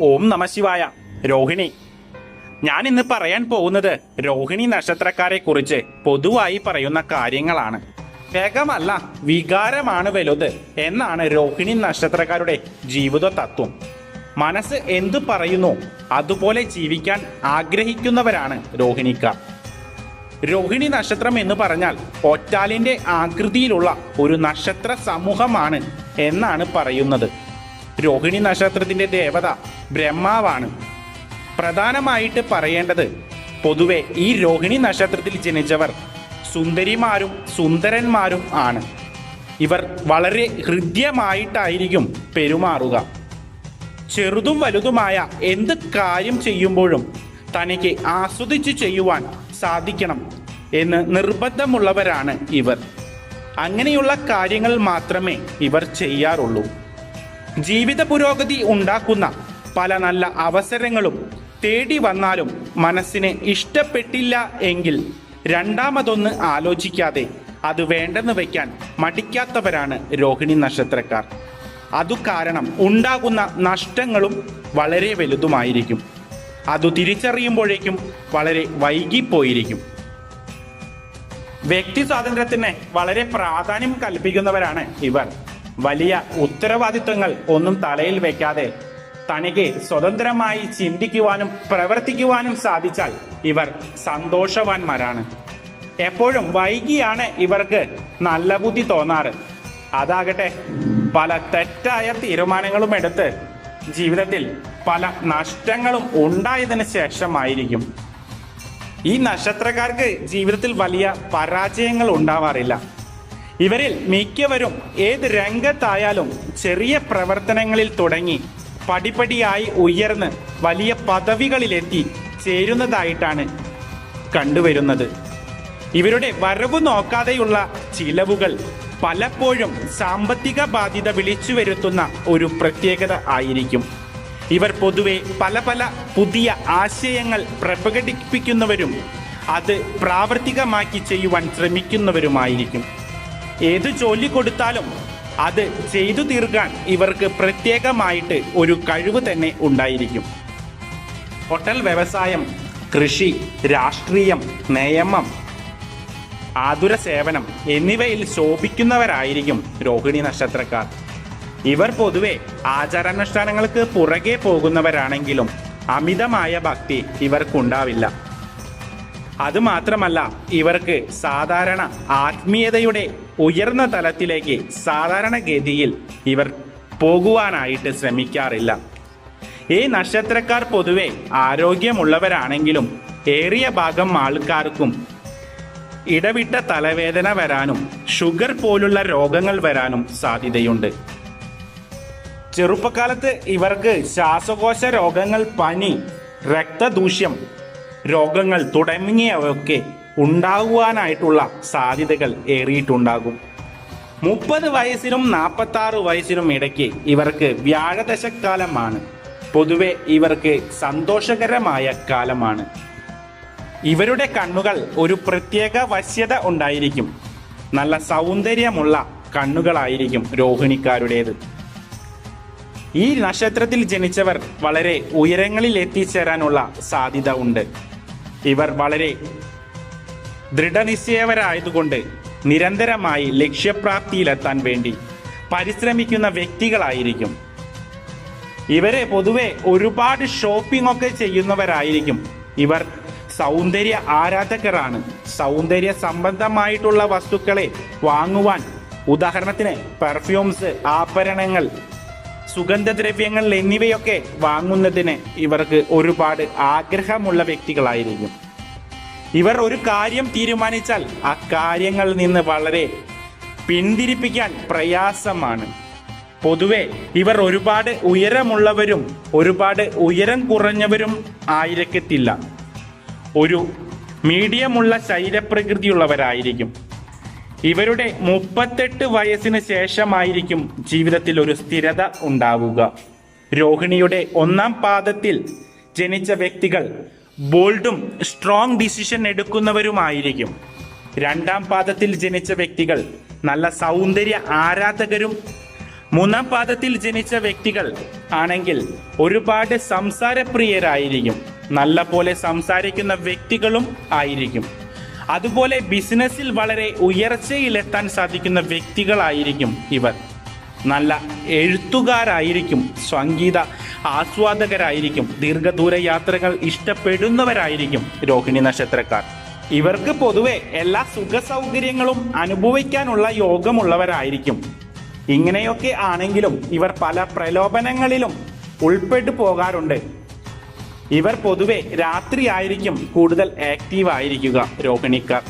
ഓം നമശിവായ രോഹിണി. ഞാൻ ഇന്ന് പറയാൻ പോകുന്നത് രോഹിണി നക്ഷത്രക്കാരെ കുറിച്ച് പൊതുവായി പറയുന്ന കാര്യങ്ങളാണ്. വേഗമല്ല വികാരമാണ് വലുത് എന്നാണ് രോഹിണി നക്ഷത്രക്കാരുടെ ജീവിത തത്വം മനസ്സ് എന്തു പറയുന്നു അതുപോലെ ജീവിക്കാൻ ആഗ്രഹിക്കുന്നവരാണ് രോഹിണിക്കാർ. രോഹിണി നക്ഷത്രം എന്ന് പറഞ്ഞാൽ ഒറ്റാലിന്റെ ആകൃതിയിലുള്ള ഒരു നക്ഷത്ര സമൂഹമാണ് എന്നാണ് പറയുന്നത്. രോഹിണി നക്ഷത്രത്തിന്റെ ദേവത ബ്രഹ്മാവാണ്. പ്രധാനമായിട്ട് പറയേണ്ടത് പൊതുവെ ഈ രോഹിണി നക്ഷത്രത്തിൽ ജനിച്ചവർ സുന്ദരിമാരും സുന്ദരന്മാരും ആണ്. ഇവർ വളരെ ഹൃദ്യമായിട്ടായിരിക്കും പെരുമാറുക. ചെറുതും വലുതുമായ എന്ത് കാര്യം ചെയ്യുമ്പോഴും തനിക്ക് ആസ്വദിച്ചു ചെയ്യുവാൻ സാധിക്കണം എന്ന് നിർബന്ധമുള്ളവരാണ് ഇവർ. അങ്ങനെയുള്ള കാര്യങ്ങൾ മാത്രമേ ഇവർ ചെയ്യാറുള്ളൂ. ജീവിത പുരോഗതി ഉണ്ടാക്കുന്ന പല നല്ല അവസരങ്ങളും തേടി വന്നാലും മനസ്സിന് ഇഷ്ടപ്പെട്ടില്ല എങ്കിൽ രണ്ടാമതൊന്ന് ആലോചിക്കാതെ അത് വേണ്ടെന്ന് വയ്ക്കാൻ മടിക്കാത്തവരാണ് രോഹിണി നക്ഷത്രക്കാർ. അതു കാരണം ഉണ്ടാകുന്ന നഷ്ടങ്ങളും വളരെ വലുതുമായിരിക്കും. അതു തിരിച്ചറിയുമ്പോഴേക്കും വളരെ വൈകിപ്പോയിരിക്കും. വ്യക്തി സ്വാതന്ത്ര്യത്തിന് വളരെ പ്രാധാന്യം കൽപ്പിക്കുന്നവരാണ് ഇവർ. വലിയ ഉത്തരവാദിത്വങ്ങൾ ഒന്നും തലയിൽ വെക്കാതെ തനിക്ക് സ്വതന്ത്രമായി ചിന്തിക്കുവാനും പ്രവർത്തിക്കുവാനും സാധിച്ചാൽ ഇവർ സന്തോഷവാന്മാരാണ്. എപ്പോഴും വൈകിയാണ് ഇവർക്ക് നല്ല ബുദ്ധി തോന്നാറ്. അതാകട്ടെ പല തെറ്റായ തീരുമാനങ്ങളും എടുത്ത് ജീവിതത്തിൽ പല നഷ്ടങ്ങളും ഉണ്ടായതിനു ശേഷമായിരിക്കും. ഈ നക്ഷത്രക്കാർക്ക് ജീവിതത്തിൽ വലിയ പരാജയങ്ങൾ ഉണ്ടാവാറില്ല. ഇവരിൽ മിക്കവരും ഏത് രംഗത്തായാലും ചെറിയ പ്രവർത്തനങ്ങളിൽ തുടങ്ങി പടിപടിയായി ഉയർന്ന് വലിയ പദവികളിലെത്തി ചേരുന്നതായിട്ടാണ് കണ്ടുവരുന്നത്. ഇവരുടെ വരവ് നോക്കാതെയുള്ള ചിലവുകൾ പലപ്പോഴും സാമ്പത്തിക ബാധ്യത വിളിച്ചു വരുത്തുന്ന ഒരു പ്രത്യേകത ആയിരിക്കും. ഇവർ പൊതുവെ പല പല പുതിയ ആശയങ്ങൾ പ്രകടിപ്പിക്കുന്നവരും അത് പ്രാവർത്തികമാക്കി ചെയ്യുവാൻ ശ്രമിക്കുന്നവരുമായിരിക്കും. ഏത് ജോലി കൊടുത്താലും അത് ചെയ്തു തീർക്കാൻ ഇവർക്ക് പ്രത്യേകമായിട്ട് ഒരു കഴിവ് തന്നെ ഉണ്ടായിരിക്കും. ഹോട്ടൽ വ്യവസായം കൃഷി രാഷ്ട്രീയം നിയമം ആതുര സേവനം എന്നിവയിൽ ശോഭിക്കുന്നവരായിരിക്കും രോഹിണി നക്ഷത്രക്കാർ. ഇവർ പൊതുവെ ആചാരാനുഷ്ഠാനങ്ങൾക്ക് പുറകെ പോകുന്നവരാണെങ്കിലും അമിതമായ ഭക്തി ഇവർക്കുണ്ടാവില്ല. അതുമാത്രമല്ല ഇവർക്ക് സാധാരണ ആത്മീയതയുടെ ഉയർന്ന തലത്തിലേക്ക് സാധാരണഗതിയിൽ ഇവർ പോകുവാനായിട്ട് ശ്രമിക്കാറില്ല. ഈ നക്ഷത്രക്കാർ പൊതുവെ ആരോഗ്യമുള്ളവരാണെങ്കിലും ഏറിയ ഭാഗം ആൾക്കാർക്കും ഇടവിട്ട തലവേദന വരാനും ഷുഗർ പോലുള്ള രോഗങ്ങൾ വരാനും സാധ്യതയുണ്ട്. ചെറുപ്പകാലത്ത് ഇവർക്ക് ശ്വാസകോശ രോഗങ്ങൾ പനി രക്തദൂഷ്യം രോഗങ്ങൾ തുടങ്ങിയവയൊക്കെ ഉണ്ടാകുവാനായിട്ടുള്ള സാധ്യതകൾ ഏറിയിട്ടുണ്ടാകും. മുപ്പത് വയസ്സിനും നാൽപ്പത്തി ആറ് വയസ്സിനും ഇടയ്ക്ക് ഇവർക്ക് വ്യാഴദശക്കാലമാണ്. പൊതുവെ ഇവർക്ക് സന്തോഷകരമായ കാലമാണ്. ഇവരുടെ കണ്ണുകൾ ഒരു പ്രത്യേക വശ്യത ഉണ്ടായിരിക്കും. നല്ല സൗന്ദര്യമുള്ള കണ്ണുകളായിരിക്കും രോഹിണിക്കാരുടേത്. ഈ നക്ഷത്രത്തിൽ ജനിച്ചവർ വളരെ ഉയരങ്ങളിൽ എത്തിച്ചേരാനുള്ള സാധ്യത ഉണ്ട്. ഇവർ വളരെ ദൃഢനിശ്ചയവരായതുകൊണ്ട് നിരന്തരമായി ലക്ഷ്യപ്രാപ്തിയിലെത്താൻ വേണ്ടി പരിശ്രമിക്കുന്ന വ്യക്തികളായിരിക്കും. ഇവരെ പൊതുവെ ഒരുപാട് ഷോപ്പിംഗ് ഒക്കെ ചെയ്യുന്നവരായിരിക്കും. ഇവർ സൗന്ദര്യ ആരാധകരാണ്. സൗന്ദര്യ സംബന്ധമായിട്ടുള്ള വസ്തുക്കളെ വാങ്ങുവാൻ ഉദാഹരണത്തിന് പെർഫ്യൂംസ് ആഭരണങ്ങൾ സുഗന്ധദ്രവ്യങ്ങൾ എന്നിവയൊക്കെ വാങ്ങുന്നതിന് ഇവർക്ക് ഒരുപാട് ആഗ്രഹമുള്ള വ്യക്തികളായിരിക്കും. ഇവർ ഒരു കാര്യം തീരുമാനിച്ചാൽ ആ കാര്യങ്ങളിൽ നിന്ന് വളരെ പിന്തിരിപ്പിക്കാൻ പ്രയാസമാണ്. പൊതുവെ ഇവർ ഒരുപാട് ഉയരമുള്ളവരും ഒരുപാട് ഉയരം കുറഞ്ഞവരും ആയിരിക്കത്തില്ല. ഒരു മീഡിയമുള്ള ശരീരപ്രകൃതിയുള്ളവരായിരിക്കും ഇവരുടെ മുപ്പത്തെട്ട് വയസ്സിന് ശേഷമായിരിക്കും ജീവിതത്തിൽ ഒരു സ്ഥിരത ഉണ്ടാവുക. രോഹിണിയുടെ ഒന്നാം പാദത്തിൽ ജനിച്ച വ്യക്തികൾ ബോൾഡും സ്ട്രോങ് ഡിസിഷൻ എടുക്കുന്നവരുമായിരിക്കും. രണ്ടാം പാദത്തിൽ ജനിച്ച വ്യക്തികൾ നല്ല സൗന്ദര്യ ആരാധകരും. മൂന്നാം പാദത്തിൽ ജനിച്ച വ്യക്തികൾ ആണെങ്കിൽ ഒരുപാട് സംസാരപ്രിയരായിരിക്കും. നല്ല പോലെ സംസാരിക്കുന്ന വ്യക്തികളും ആയിരിക്കും. അതുപോലെ ബിസിനസ്സിൽ വളരെ ഉയർച്ചയിലെത്താൻ സാധിക്കുന്ന വ്യക്തികളായിരിക്കും ഇവർ. നല്ല എഴുത്തുകാരായിരിക്കും സംഗീത ആസ്വാദകരായിരിക്കും. ദീർഘദൂര യാത്രകൾ ഇഷ്ടപ്പെടുന്നവരായിരിക്കും രോഹിണി നക്ഷത്രക്കാർ. ഇവർക്ക് പൊതുവെ എല്ലാ സുഖ സൗകര്യങ്ങളും അനുഭവിക്കാനുള്ള യോഗമുള്ളവരായിരിക്കും. ഇങ്ങനെയൊക്കെ ആണെങ്കിലും ഇവർ പല പ്രലോഭനങ്ങളിലും ഉൾപ്പെട്ടു പോകാറുണ്ട്. ഇവർ പൊതുവെ രാത്രിയായിരിക്കും കൂടുതൽ ആക്റ്റീവ് ആയിരിക്കുക രോഹിണിക്കാർ.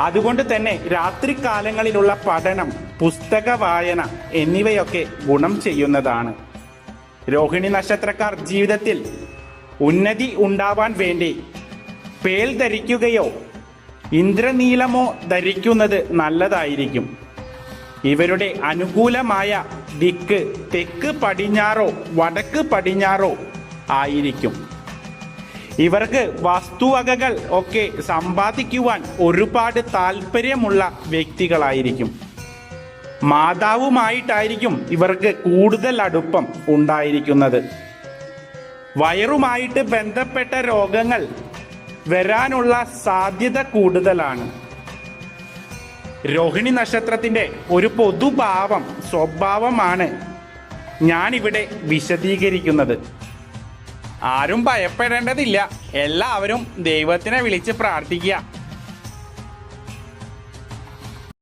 അതുകൊണ്ട് തന്നെ രാത്രികാലങ്ങളിലുള്ള പഠനം പുസ്തക വായന എന്നിവയൊക്കെ ഗുണം ചെയ്യുന്നതാണ്. രോഹിണി നക്ഷത്രക്കാർ ജീവിതത്തിൽ ഉന്നതി ഉണ്ടാവാൻ വേണ്ടി പേൽ ധരിക്കുകയോ ഇന്ദ്രനീലമോ ധരിക്കുന്നത് നല്ലതായിരിക്കും. ഇവരുടെ അനുകൂലമായ ദിക്ക് തെക്ക് പടിഞ്ഞാറോ വടക്ക് പടിഞ്ഞാറോ ആയിരിക്കും. ഇവർക്ക് വസ്തുവകകൾ ഒക്കെ സമ്പാദിക്കുവാൻ ഒരുപാട് താല്പര്യമുള്ള വ്യക്തികളായിരിക്കും. മാതാവുമായിട്ടായിരിക്കും ഇവർക്ക് കൂടുതൽ അടുപ്പം ഉണ്ടായിരിക്കുന്നത്. വയറുമായിട്ട് ബന്ധപ്പെട്ട രോഗങ്ങൾ വരാനുള്ള സാധ്യത കൂടുതലാണ്. രോഹിണി നക്ഷത്രത്തിന്റെ ഒരു പൊതുഭാവം സ്വഭാവമാണ് ഞാനിവിടെ വിശദീകരിക്കുന്നത്. ആരും ഭയപ്പെടേണ്ടതില്ല. എല്ലാവരും ദൈവത്തിനെ വിളിച്ച് പ്രാർത്ഥിക്കുക.